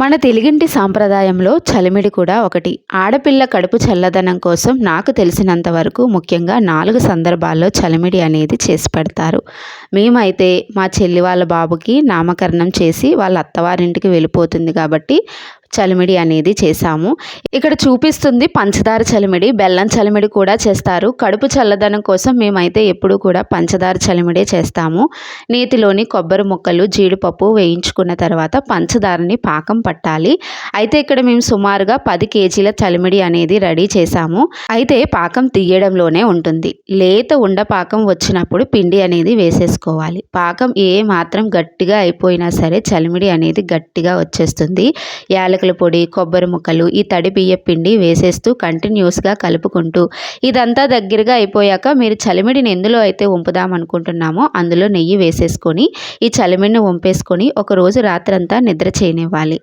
మన తెలుగింటి సాంప్రదాయంలో చలిమిడి కూడా ఒకటి. ఆడపిల్ల కడుపు చల్లదనం కోసం నాకు తెలిసినంత వరకు ముఖ్యంగా నాలుగు సందర్భాల్లో చలిమిడి అనేది చేసి పెడతారు. మేమైతే మా చెల్లి వాళ్ళ బాబుకి నామకరణం చేసి వాళ్ళ అత్తవారింటికి వెళ్ళిపోతుంది కాబట్టి చలిమిడి అనేది చేశాము. ఇక్కడ చూపిస్తుంది పంచదార చలిమిడి బెల్లం చలిమిడి కూడా చేస్తారు. కడుపు చల్లదనం కోసం మేమైతే ఎప్పుడూ కూడా పంచదార చలిమిడే చేస్తాము. నేతిలోని కొబ్బరి ముక్కలు జీడిపప్పు వేయించుకున్న తర్వాత పంచదారని పాకం పట్టాలి. అయితే ఇక్కడ మేము సుమారుగా పది కేజీల చలిమిడి అనేది రెడీ చేశాము. అయితే పాకం తీయడంలోనే ఉంటుంది. లేత ఉండ పాకం వచ్చినప్పుడు పిండి అనేది వేసేసుకోవాలి. పాకం ఏ మాత్రం గట్టిగా అయిపోయినా సరే చలిమిడి అనేది గట్టిగా వచ్చేస్తుంది. యాలకుల పొడి కొబ్బరి ముక్కలు ఈ తడి బియ్యం పిండి వేసేస్తూ కంటిన్యూస్గా కలుపుకుంటూ ఇదంతా దగ్గరగా అయిపోయాక మీరు చలిమిడిని ఎందులో అయితే ఉంపుదామనుకుంటున్నామో అందులో నెయ్యి వేసేసుకొని ఈ చలిమిడిని వంపేసుకొని ఒక రోజు రాత్రంతా నిద్ర చేయనివ్వాలి.